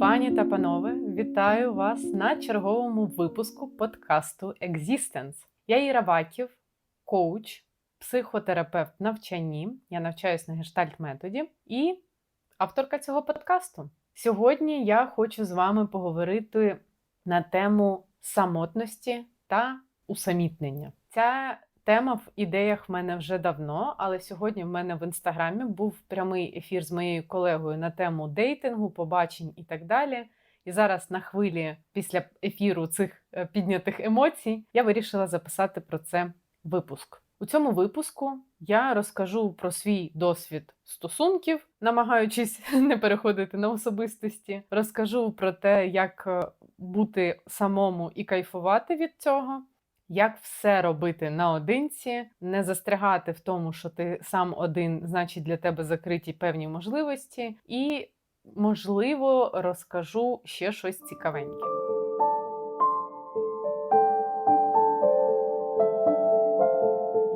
Пані та панове, вітаю вас на черговому випуску подкасту Existence. Я Іра Баків, коуч, психотерапевт навчанні. Я навчаюсь на гештальт методі і авторка цього подкасту. Сьогодні я хочу з вами поговорити на тему самотності та усамітнення. Ця тема в ідеях в мене вже давно, але сьогодні в мене в інстаграмі був прямий ефір з моєю колегою на тему дейтингу, побачень і так далі. І зараз на хвилі після ефіру цих е, піднятих емоцій я вирішила записати про це випуск. У цьому випуску я розкажу про свій досвід стосунків, намагаючись не переходити на особистості. Розкажу про те, як е, бути самому і кайфувати від цього. Як все робити наодинці, не застрягати в тому, що ти сам один, значить для тебе закриті певні можливості, і, можливо, розкажу ще щось цікавеньке.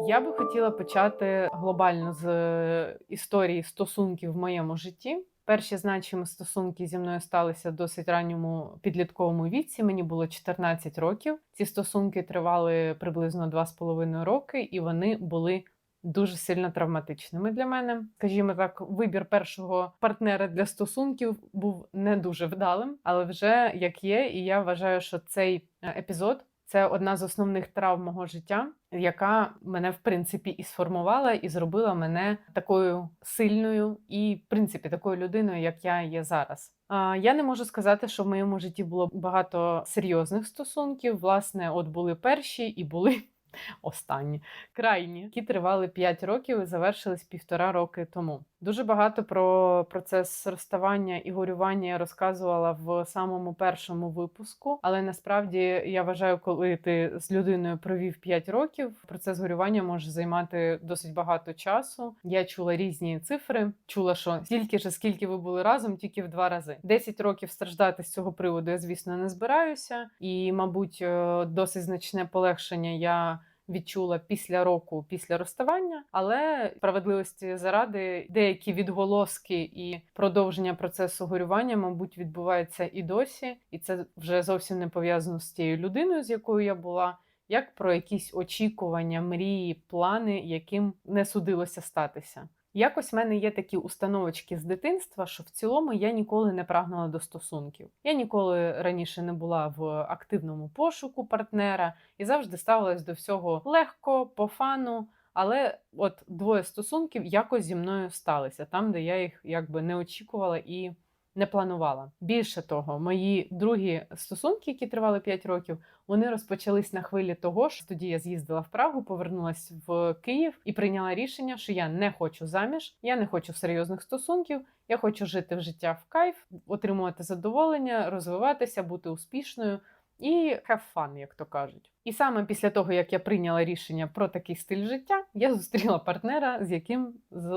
Я би хотіла почати глобально з е, історії стосунків в моєму житті. Перші значимі стосунки зі мною сталися в досить ранньому підлітковому віці. Мені було 14 років. Ці стосунки тривали приблизно 2,5 роки, і вони були дуже сильно травматичними для мене. Скажімо так, вибір першого партнера для стосунків був не дуже вдалим, але вже як є, і я вважаю, що цей е, епізод. Це одна з основних травм мого життя, яка мене в принципі і сформувала, і зробила мене такою сильною і, в принципі, такою людиною, як я є зараз. Я не можу сказати, що в моєму житті було багато серйозних стосунків. Власне, от були перші і були останні крайні, які тривали 5 років і завершились півтора роки тому. Дуже багато про процес розставання і горювання я розказувала в самому першому випуску, але насправді я вважаю, коли ти з людиною провів 5 років, процес горювання може займати досить багато часу. Я чула різні цифри, чула, що стільки ж, скільки ви були разом, тільки в два рази. 10 років страждати з цього приводу я, звісно, не збираюся, і, мабуть, е, досить значне полегшення я відчула після року після розставання, але справедливості заради деякі відголоски і продовження процесу горювання, мабуть, відбувається і досі, і це вже зовсім не пов'язано з тією людиною, з якою я була. Як про якісь очікування, мрії, плани, яким не судилося статися. Якось в мене є такі установочки з дитинства, що в цілому я ніколи не прагнула до стосунків. Я ніколи раніше не була в активному пошуку партнера і завжди ставилась до всього легко, по фану. Але от двоє стосунків якось зі мною сталися там, де я їх якби не очікувала і не планувала. Більше того, мої другі стосунки, які тривали 5 років, вони розпочались на хвилі того, що тоді я з'їздила в Прагу, повернулася в Київ і прийняла рішення, що я не хочу заміж, я не хочу серйозних стосунків. Я хочу жити в життя в кайф, отримувати задоволення, розвиватися, бути успішною і have fun, як то кажуть. І саме після того, як я прийняла рішення про такий стиль життя, я зустріла партнера, з яким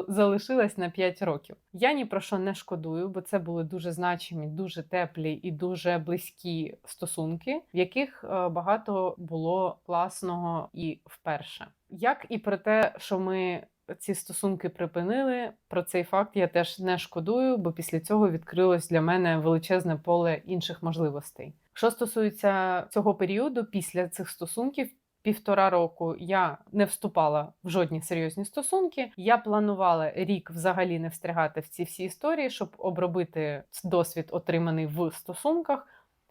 залишилась на 5 років. Я ні про що не шкодую, бо це були дуже значимі, дуже теплі і дуже близькі стосунки, в яких е, багато було класного і вперше. Як і про те, що ми ці стосунки припинили. Про цей факт я теж не шкодую, бо після цього відкрилось для мене величезне поле інших можливостей. Що стосується цього періоду, після цих стосунків. Півтора року я не вступала в жодні серйозні стосунки. Я планувала рік взагалі не встрягати в ці всі історії, щоб обробити досвід, отриманий в стосунках,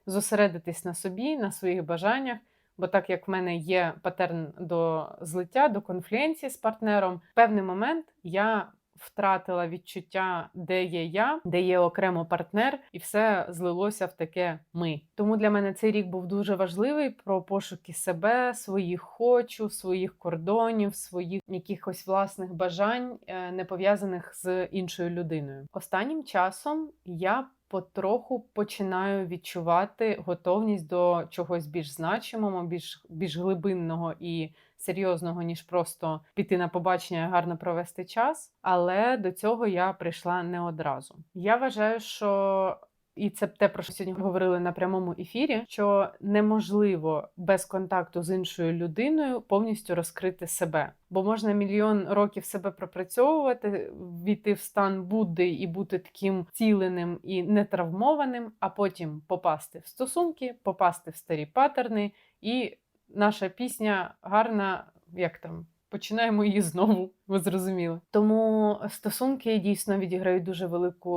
зосередитись на собі, на своїх бажаннях Бо так як в мене є патерн до злиття, до конфлюенції з партнером, в певний момент я втратила відчуття, де є я, де є окремо партнер, і все злилося в таке ми. Тому для мене цей рік був дуже важливий про пошуки себе, своїх хочу, своїх кордонів, своїх якихось власних бажань, е, не пов'язаних з іншою людиною. Останнім часом я потроху починаю відчувати готовність до чогось більш значимого, більш більш глибинного і серйозного, ніж просто піти на побачення гарно провести час. Але до цього я прийшла не одразу. Я вважаю, що і це те, про що сьогодні говорили на прямому ефірі, що неможливо без контакту з іншою людиною повністю розкрити себе. Бо можна мільйон років себе пропрацьовувати, війти в стан Будди і бути таким ціленим і нетравмованим, а потім попасти в стосунки, попасти в старі паттерни, і наша пісня гарна, як там. Починаємо її знову, ви зрозуміли. Тому стосунки дійсно відіграють дуже велику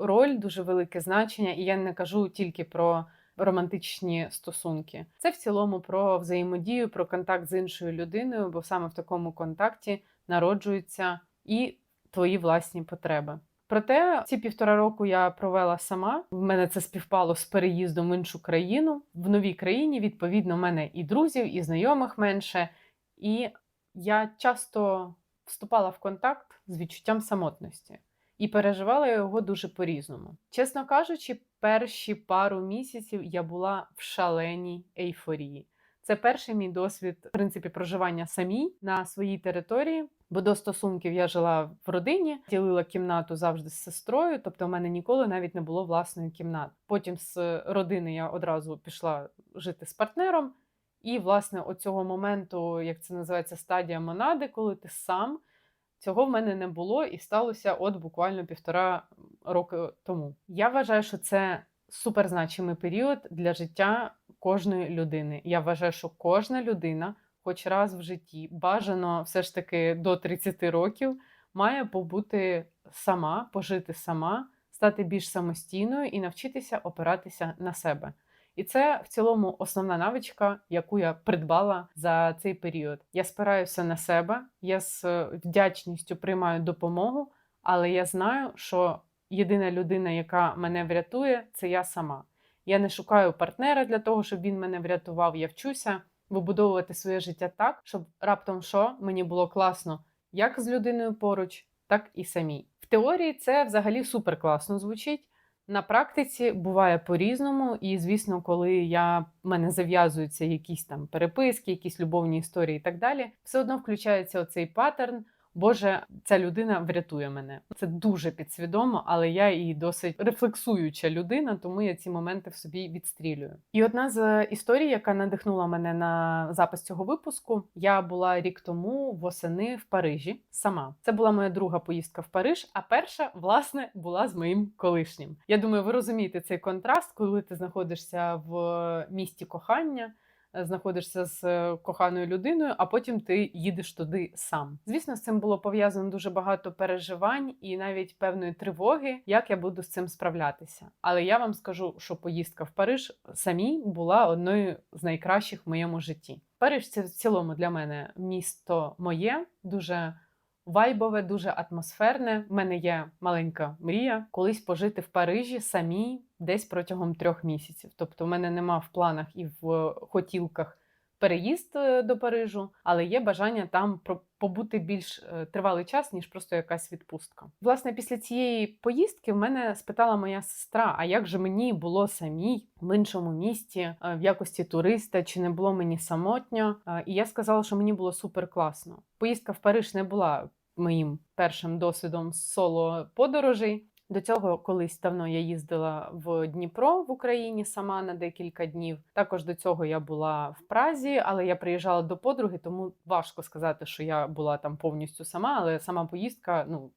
роль, дуже велике значення, і я не кажу тільки про романтичні стосунки. Це в цілому про взаємодію, про контакт з іншою людиною, бо саме в такому контакті народжуються і твої власні потреби. Проте ці півтора року я провела сама. В мене це співпало з переїздом в іншу країну. В новій країні, відповідно, в мене і друзів, і знайомих менше. І я часто вступала в контакт з відчуттям самотності і переживала його дуже по-різному. Чесно кажучи, перші пару місяців я була в шаленій ейфорії. Це перший мій досвід, в принципі, проживання самій на своїй території. Бо до стосунків я жила в родині, ділила кімнату завжди з сестрою, тобто в мене ніколи навіть не було власної кімнати. Потім з родини я одразу пішла жити з партнером. І, власне, оцього моменту, як це називається, стадія монади, коли ти сам, цього в мене не було і сталося от буквально півтора роки тому. Я вважаю, що це суперзначимий період для життя кожної людини. Я вважаю, що кожна людина, хоч раз в житті, бажано все ж таки до 30 років, має побути сама, пожити сама, стати більш самостійною і навчитися опиратися на себе. І це в цілому основна навичка, яку я придбала за цей період. Я спираюся на себе, я з вдячністю приймаю допомогу, але я знаю, що єдина людина, яка мене врятує, це я сама. Я не шукаю партнера для того, щоб він мене врятував. Я вчуся вибудовувати своє життя так, щоб раптом що мені було класно як з людиною поруч, так і самій. В теорії це взагалі супер класно звучить. На практиці буває по-різному, і звісно, коли я в мене зав'язуються якісь там переписки, якісь любовні історії і так далі, все одно включається оцей паттерн. Боже, ця людина врятує мене. Це дуже підсвідомо, але я і досить рефлексуюча людина, тому я ці моменти в собі відстрілюю. І одна з історій, яка надихнула мене на запис цього випуску, я була рік тому восени в Парижі сама. Це була моя друга поїздка в Париж, а перша, власне, була з моїм колишнім. Я думаю, ви розумієте цей контраст, коли ти знаходишся в місті кохання знаходишся з е, коханою людиною, а потім ти їдеш туди сам. Звісно, з цим було пов'язано дуже багато переживань і навіть певної тривоги, як я буду з цим справлятися. Але я вам скажу, що поїздка в Париж самій була одною з найкращих в моєму житті. Париж це в цілому для мене місто моє, дуже вайбове, дуже атмосферне. У мене є маленька мрія колись пожити в Парижі самій десь протягом трьох місяців. Тобто, в мене нема в планах і в хотілках переїзд е, до Парижу, але є бажання там побути більш е, тривалий час, ніж просто якась відпустка. Власне, після цієї поїздки в мене спитала моя сестра: а як же мені було самій в іншому місті е, в якості туриста, чи не було мені самотньо? І я сказала, що мені було супер класно. Поїздка в Париж не була моїм першим досвідом соло подорожей. До цього колись давно я їздила в Дніпро в Україні сама на декілька днів. Також до цього я була в Празі, але я приїжджала до подруги, тому важко сказати, що я була там повністю сама. Але сама поїздка, ну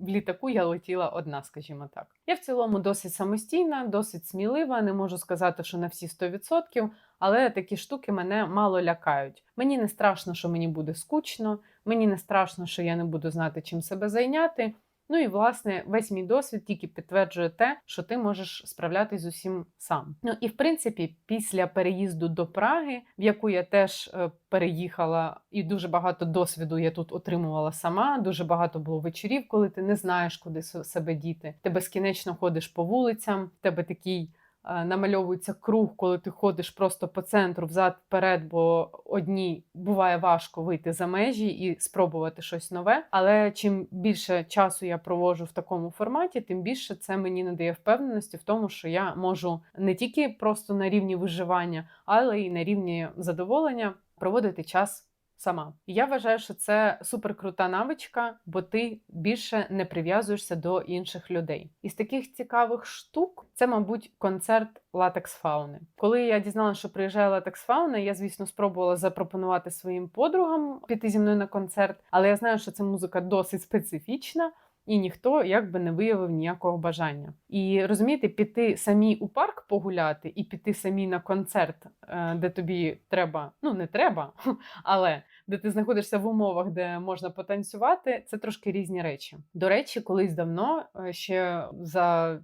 в літаку я летіла одна, скажімо так. Я в цілому досить самостійна, досить смілива. Не можу сказати, що на всі 100%, але такі штуки мене мало лякають. Мені не страшно, що мені буде скучно, мені не страшно, що я не буду знати, чим себе зайняти. Ну і власне весь мій досвід тільки підтверджує те, що ти можеш справлятись з усім сам. Ну і в принципі, після переїзду до Праги, в яку я теж е, переїхала, і дуже багато досвіду я тут отримувала сама. Дуже багато було вечорів, коли ти не знаєш, куди себе діти. Ти безкінечно ходиш по вулицям, в тебе такий намальовується круг, коли ти ходиш просто по центру взад вперед, бо одній буває важко вийти за межі і спробувати щось нове. Але чим більше часу я проводжу в такому форматі, тим більше це мені надає впевненості в тому, що я можу не тільки просто на рівні виживання, але й на рівні задоволення проводити час сама. І я вважаю, що це суперкрута навичка, бо ти більше не прив'язуєшся до інших людей. Із таких цікавих штук це, мабуть, концерт Латекс Фауни. Коли я дізналася, що приїжджає Латекс Фауна, я, звісно, спробувала запропонувати своїм подругам піти зі мною на концерт, але я знаю, що ця музика досить специфічна. І ніхто якби не виявив ніякого бажання. І розумієте, піти самі у парк погуляти і піти самі на концерт, е, де тобі треба, ну не треба, але де ти знаходишся в умовах, де можна потанцювати, це трошки різні речі. До речі, колись давно, е, ще за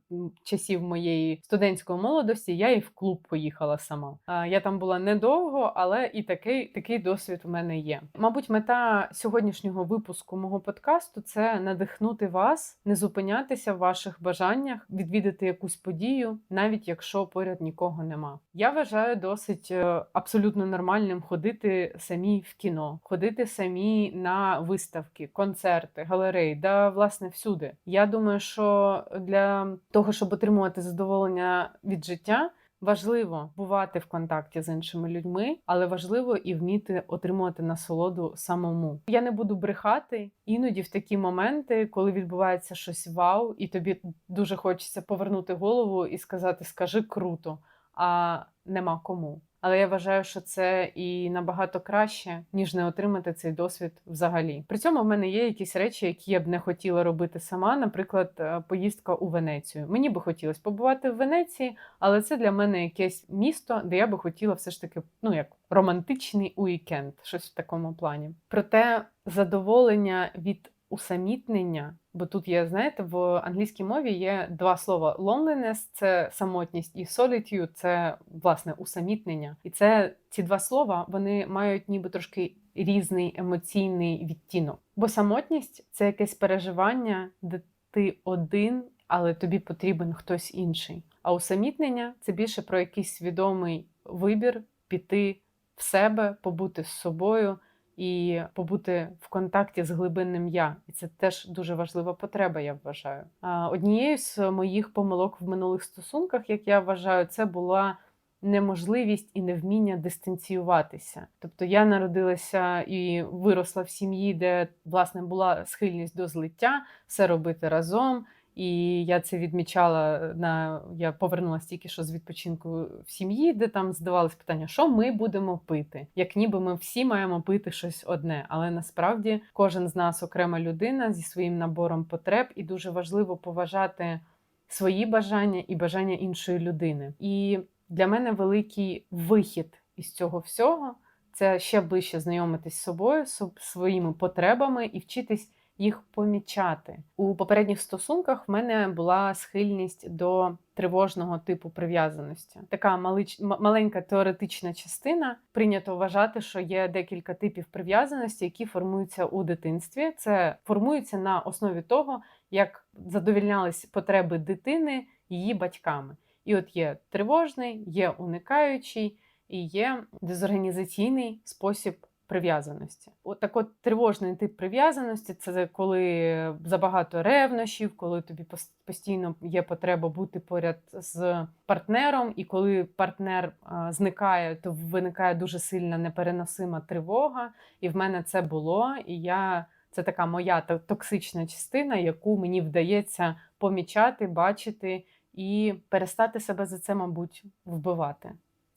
часів моєї студентської молодості, я і в клуб поїхала сама. Я там була недовго, але і такий, такий досвід у мене є. Мабуть, мета сьогоднішнього випуску мого подкасту це надихнути вас, не зупинятися в ваших бажаннях, відвідати якусь подію, навіть якщо поряд нікого нема. Я вважаю досить е, абсолютно нормальним ходити самі в кіно, ходити самі на виставки, концерти, галереї, да власне всюди. Я думаю, що для того, щоб отримувати задоволення від життя. Важливо бувати в контакті з іншими людьми, але важливо і вміти отримувати насолоду самому. Я не буду брехати іноді в такі моменти, коли відбувається щось вау, і тобі дуже хочеться повернути голову і сказати Скажи круто, а нема кому. Але я вважаю, що це і набагато краще, ніж не отримати цей досвід взагалі. При цьому в мене є якісь речі, які я б не хотіла робити сама. Наприклад, е, поїздка у Венецію. Мені би хотілося побувати в Венеції, але це для мене якесь місто, де я би хотіла все ж таки, ну як романтичний уікенд, щось в такому плані. Проте задоволення від усамітнення, бо тут є, знаєте, в англійській мові є два слова: loneliness – це самотність, і solitude – це власне усамітнення. І це ці два слова вони мають ніби трошки різний емоційний відтінок. Бо самотність це якесь переживання, де ти один, але тобі потрібен хтось інший. А усамітнення це більше про якийсь свідомий вибір піти в себе, побути з собою і побути в контакті з глибинним я. І це теж дуже важлива потреба, я вважаю. Однією з моїх помилок в минулих стосунках, як я вважаю, це була неможливість і невміння дистанціюватися. Тобто я народилася і виросла в сім'ї, де власне була схильність до злиття, все робити разом. І я це відмічала на я повернулася тільки що з відпочинку в сім'ї, де там здавалось питання, що ми будемо пити, як ніби ми всі маємо пити щось одне. Але насправді кожен з нас окрема людина зі своїм набором потреб, і дуже важливо поважати свої бажання і бажання іншої людини. І для мене великий вихід із цього всього це ще ближче знайомитись з собою, з своїми потребами і вчитись їх помічати. У попередніх стосунках в мене була схильність до тривожного типу прив'язаності. Така малич... маленька теоретична частина. Прийнято вважати, що є декілька типів прив'язаності, які формуються у дитинстві. Це формується на основі того, як задовільнялись потреби дитини її батьками. І от є тривожний, є уникаючий і є дезорганізаційний спосіб прив'язаності. От так от тривожний тип прив'язаності це коли забагато ревнощів, коли тобі постійно є потреба бути поряд з партнером, і коли партнер а, зникає, то виникає дуже сильна непереносима тривога. І в мене це було. І я це така моя то- токсична частина, яку мені вдається помічати, бачити і перестати себе за це, мабуть, вбивати.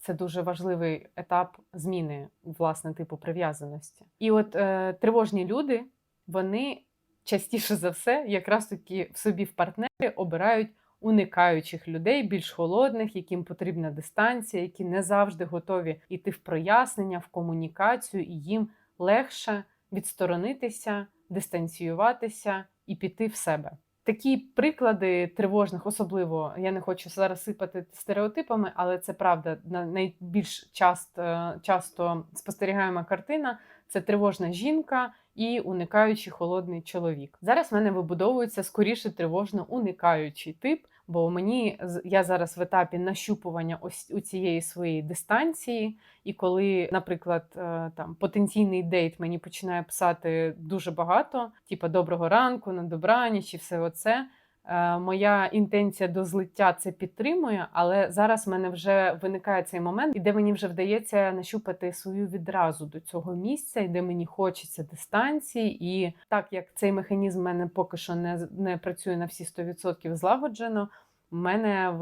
Це дуже важливий етап зміни власне типу прив'язаності. І от е, тривожні люди, вони частіше за все, якраз таки в собі в партнері обирають уникаючих людей, більш холодних, яким потрібна дистанція, які не завжди готові йти в прояснення, в комунікацію, і їм легше відсторонитися, дистанціюватися і піти в себе. Такі приклади тривожних, особливо я не хочу зараз сипати стереотипами, але це правда. на- Найбільш часто, часто спостерігаема картина це тривожна жінка і уникаючий холодний чоловік. Зараз в мене вибудовується скоріше тривожно уникаючий тип, бо мені я зараз в етапі нащупування ось у цієї своєї дистанції. І коли, наприклад, е, там потенційний дейт мені починає писати дуже багато, типа доброго ранку, на добраніч і все оце. Е, Моя інтенція до злиття це підтримує, але зараз в мене вже виникає цей момент, і де мені вже вдається нащупати свою відразу до цього місця, і де мені хочеться дистанції. І так як цей механізм в мене поки що не, не працює на всі 100% злагоджено, в мене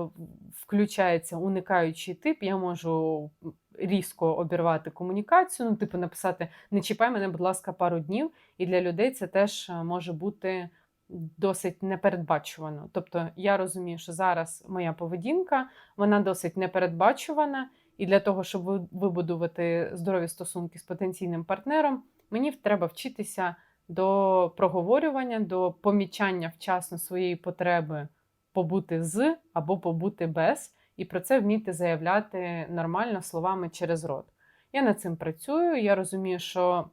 включається уникаючий тип. Я можу різко обірвати комунікацію, ну, типу, написати не чіпай мене, будь ласка, пару днів. І для людей це теж е, може бути досить непередбачувано. Тобто я розумію, що зараз моя поведінка вона досить непередбачувана, і для того, щоб ви- вибудувати здорові стосунки з потенційним партнером, мені треба вчитися до проговорювання, до помічання вчасно своєї потреби побути з або побути без, і про це вміти заявляти нормально словами через рот. Я над цим працюю. Я розумію, що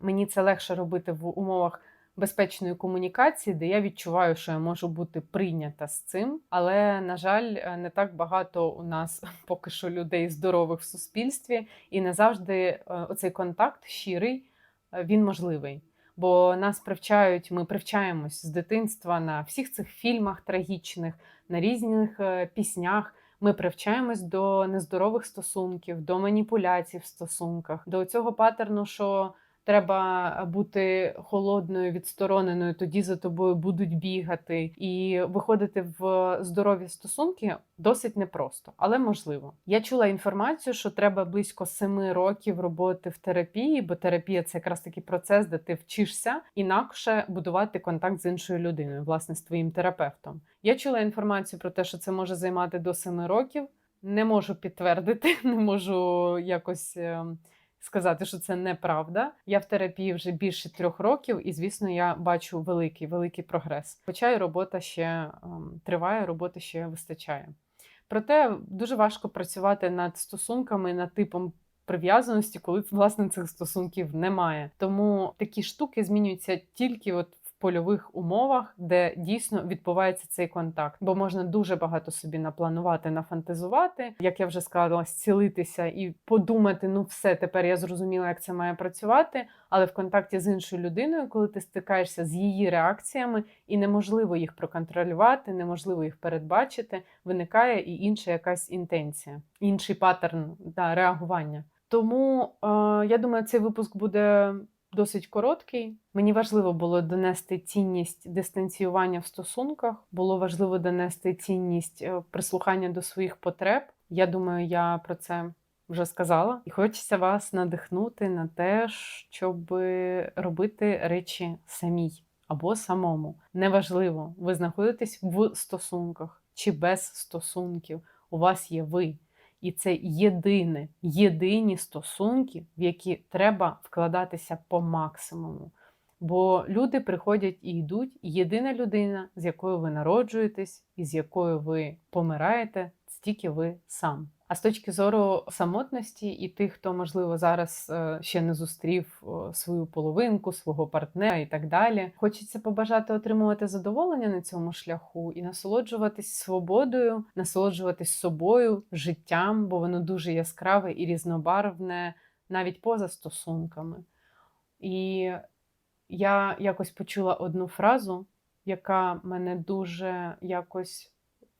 мені це легше робити в умовах безпечної комунікації, де я відчуваю, що я можу бути прийнята з цим. Але, на жаль, е, не так багато у нас поки що людей здорових в суспільстві, і не завжди е, оцей контакт щирий, е, він можливий. Бо нас привчають, ми привчаємось з дитинства на всіх цих фільмах трагічних, на різних піснях. Ми привчаємось до нездорових стосунків, до маніпуляцій в стосунках, до цього паттерну, що треба бути холодною, відстороненою, тоді за тобою будуть бігати, і виходити в здорові стосунки досить непросто, але можливо. Я чула інформацію, що треба близько семи років роботи в терапії, бо терапія це якраз такий процес, де ти вчишся інакше будувати контакт з іншою людиною, власне, з твоїм терапевтом. Я чула інформацію про те, що це може займати до семи років. Не можу підтвердити, не можу якось ем, сказати, що це неправда. Я в терапії вже більше трьох років, і звісно, я бачу великий великий прогрес. Хоча й робота ще ем, триває, роботи ще вистачає. Проте дуже важко працювати над стосунками, над типом прив'язаності, коли власне цих стосунків немає. Тому такі штуки змінюються тільки от польових умовах, де дійсно відбувається цей контакт. Бо можна дуже багато собі напланувати, нафантазувати, як я вже сказала, зцілитися і подумати: ну все, тепер я зрозуміла, як це має працювати. Але в контакті з іншою людиною, коли ти стикаєшся з її реакціями, і неможливо їх проконтролювати, неможливо їх передбачити, виникає і інша якась інтенція, інший паттерн да, реагування. Тому е, я думаю, цей випуск буде досить короткий. Мені важливо було донести цінність дистанціювання в стосунках. Було важливо донести цінність е, прислухання до своїх потреб. Я думаю, я про це вже сказала. І хочеться вас надихнути на те, щоб робити речі самій або самому. Неважливо, ви знаходитесь в стосунках чи без стосунків. У вас є ви. І це єдине, єдині стосунки, в які треба вкладатися по максимуму. Бо люди приходять і йдуть, єдина людина, з якою ви народжуєтесь і з якою ви помираєте, стільки ви сам. А з точки зору самотності і тих, хто, можливо, зараз е, ще не зустрів свою половинку, свого партнера і так далі, хочеться побажати отримувати задоволення на цьому шляху і насолоджуватись свободою, насолоджуватись собою, життям, бо воно дуже яскраве і різнобарвне навіть поза стосунками. І я якось почула одну фразу, яка мене дуже якось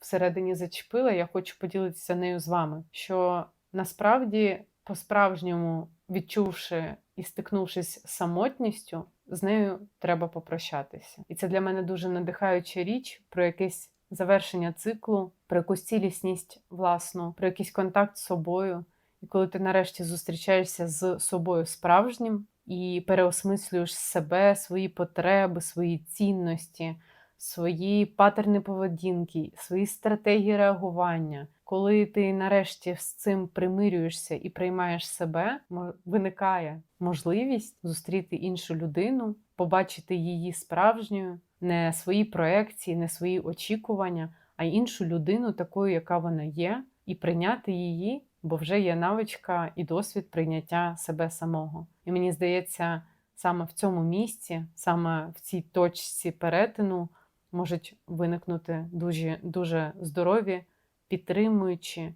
всередині зачепила. Я хочу поділитися нею з вами. Що насправді, по-справжньому відчувши і стикнувшись з самотністю, з нею треба попрощатися. І це для мене дуже надихаюча річ про якесь завершення циклу, про якусь цілісність власну, про якийсь контакт з собою. І коли ти нарешті зустрічаєшся з собою справжнім і переосмислюєш себе, свої потреби, свої цінності, свої патерни поведінки, свої стратегії реагування. Коли ти нарешті з цим примирюєшся і приймаєш себе, виникає можливість зустріти іншу людину, побачити її справжньою, не свої проекції, не свої очікування, а іншу людину такою, яка вона є, і прийняти її, бо вже є навичка і досвід прийняття себе самого. І мені здається, саме в цьому місці, саме в цій точці перетину можуть виникнути дуже, дуже здорові, підтримуючі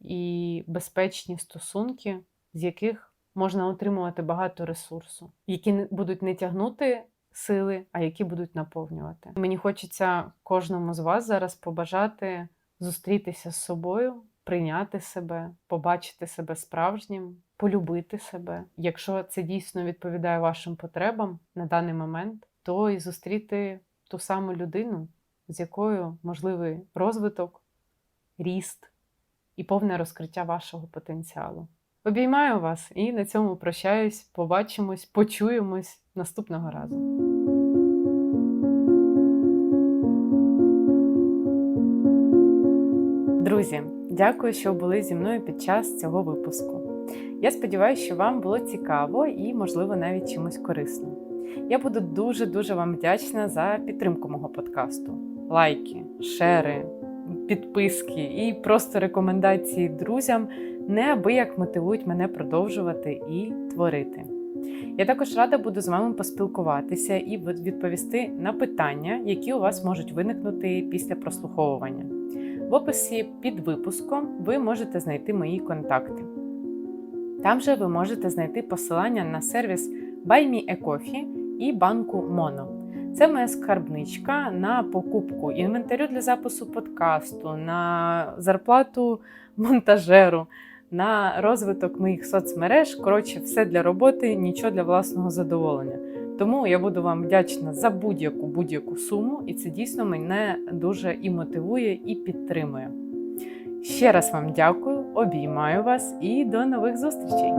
і безпечні стосунки, з яких можна отримувати багато ресурсу, які будуть не тягнути сили, а які будуть наповнювати. Мені хочеться кожному з вас зараз побажати зустрітися з собою, прийняти себе, побачити себе справжнім, полюбити себе. Якщо це дійсно відповідає вашим потребам на даний момент, то і зустріти ту саму людину, з якою можливий розвиток, ріст і повне розкриття вашого потенціалу. Обіймаю вас і на цьому прощаюсь. Побачимось, почуємось наступного разу. Друзі, дякую, що були зі мною під час цього випуску. Я сподіваюся, що вам було цікаво і, можливо, навіть чимось корисно. Я буду дуже-дуже вам вдячна за підтримку мого подкасту. Лайки, шери, підписки і просто рекомендації друзям неабияк мотивують мене продовжувати і творити. Я також рада буду з вами поспілкуватися і відповісти на питання, які у вас можуть виникнути після прослуховування. В описі під випуском ви можете знайти мої контакти. Там же ви можете знайти посилання на сервіс BuyMeACoffee і банку Mono. Це моя скарбничка на покупку інвентарю для запису подкасту, на зарплату монтажеру, на розвиток моїх соцмереж. Коротше, все для роботи, нічого для власного задоволення. Тому я буду вам вдячна за будь-яку будь-яку суму, і це дійсно мене дуже і мотивує, і підтримує. Ще раз вам дякую, обіймаю вас і до нових зустрічей!